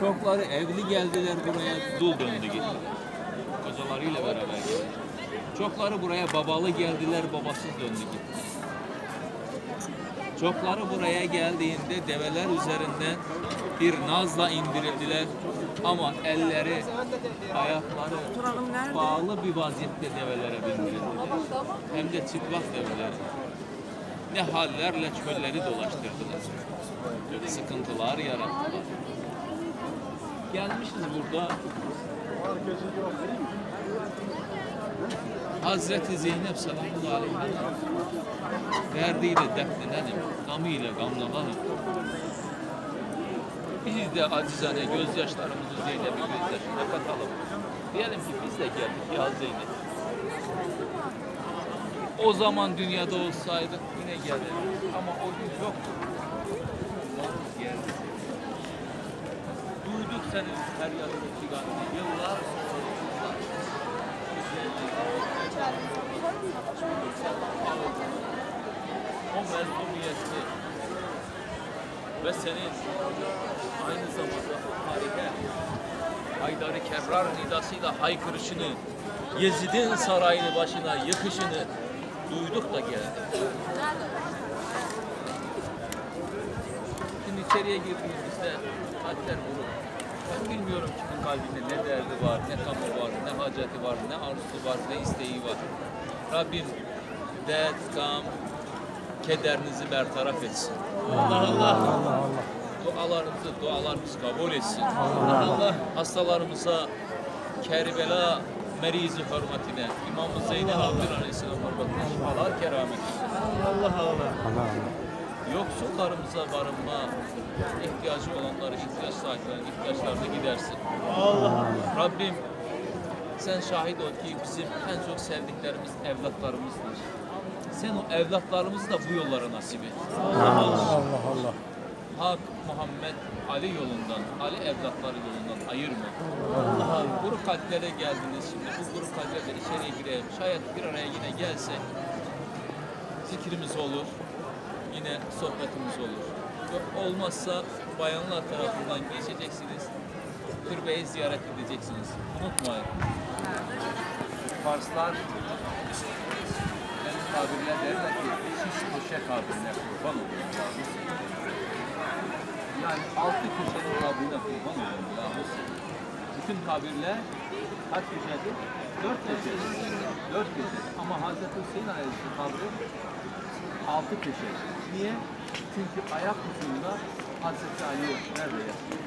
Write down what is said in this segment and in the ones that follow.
Çokları evli geldiler buraya, dul döndü gitti. Kocalarıyla beraber geldi. Çokları buraya babalı geldiler, babasız döndü gitti. Çokları buraya geldiğinde develer üzerinden bir nazla indirildiler ama elleri, ayakları bağlı bir vaziyette develere bindirildiler. Hem de çıplak develer. Ne hallerle çölleri dolaştırdılar. Sıkıntılar yarattılar. Gelmişiz burada Hazreti Zeynep sallallahu aleyhi ve sellem derdiyle dertlenelim, gamıyla gamlanalım. Biz de acizane gözyaşlarımızı Zeynep'in gözyaşına katalım. Diyelim ki biz de geldik ya Zeynep. O zaman dünyada olsaydık yine gelirdik ama o gün yoktu. O geldi. Duyduk senin feryadını figanını yıllar. O mezuniyeti ve senin aynı zamanda tarihe Haydar-ı Kebrar nidasıyla haykırışını, Yezid'in sarayını başına yıkışını duyduk da geldik. Şimdi içeriye girdiğimizde kalpler bilmiyorum kimin kalbinde ne derdi var, ne kamı var, ne haceti var, ne arzusu var, ne isteği var. Rabbim dert, gam, kederinizi bertaraf etsin. Allah Allah. Dualarımızı, dualarımız kabul etsin. Allah Allah. Hastalarımıza Kerbela merizi hürmetine, İmam-ı Zeynep Abdül Aleyhisselam hürmetine şifalar keramet. Allah Allah. Allah Allah. Yoksullarımıza barınma, ihtiyacı olanları, ihtiyaç sahiplerinin ihtiyaçlarını gidersin. Rabbim sen şahit ol ki bizim en çok sevdiklerimiz evlatlarımızdır. Sen o evlatlarımızı da bu yollara nasip et. Allah Allah. Hak Muhammed Ali yolundan, Ali evlatları yolundan ayırma. Allah kuru kalplere geldiniz şimdi. Bu kuru kalplere içeriye girelim. Şayet bir araya yine gelsek zikrimiz olur. Yine sohbetimiz olur. Olmazsa bayanlar tarafından geçeceksiniz. Türbeyi ziyaret edeceksiniz. Unutmayın. Farslar benim tabirle derler ki şiş köşe kabirine kurban oluyor. Yani altı köşenin kabrine kurban oluyor yahu. Bütün kabirler kaç köşedir? Dört köşedir. Dört köşe. Ama Hazreti Hüseyin Aleyhisselam kabri altı köşe. Niye? Çünkü ayak ucunda Hazreti Ali nerede yatıyor?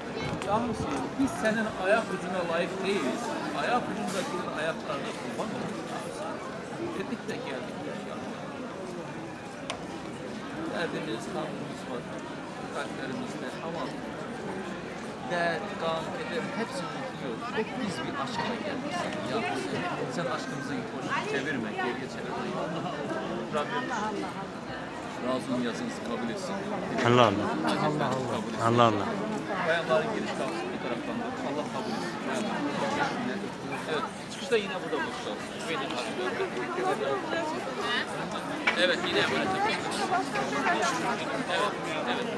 Ya Hüseyin biz senin ayak ucuna layık değiliz. Ayak ucundakinin ayaklarına kurban oluyoruz. Dedik de geldik. Derdimiz, kahrımız var. Kalplerimizde ama dert, gam, keder hepsini unutuluyor. Tek biz bir aşkla geldik. Ya sen aşkımızı boş çevirme, geriye çevirme. Rabbim razı niyazınızı kabul etsin. Allah Allah. Allah Allah. Allah Allah. Bayanların giriş kapısı bir taraftan da Allah kabul etsin. Evet, çıkışta yine burada. Benim Evet, yine olun. Evet, evet.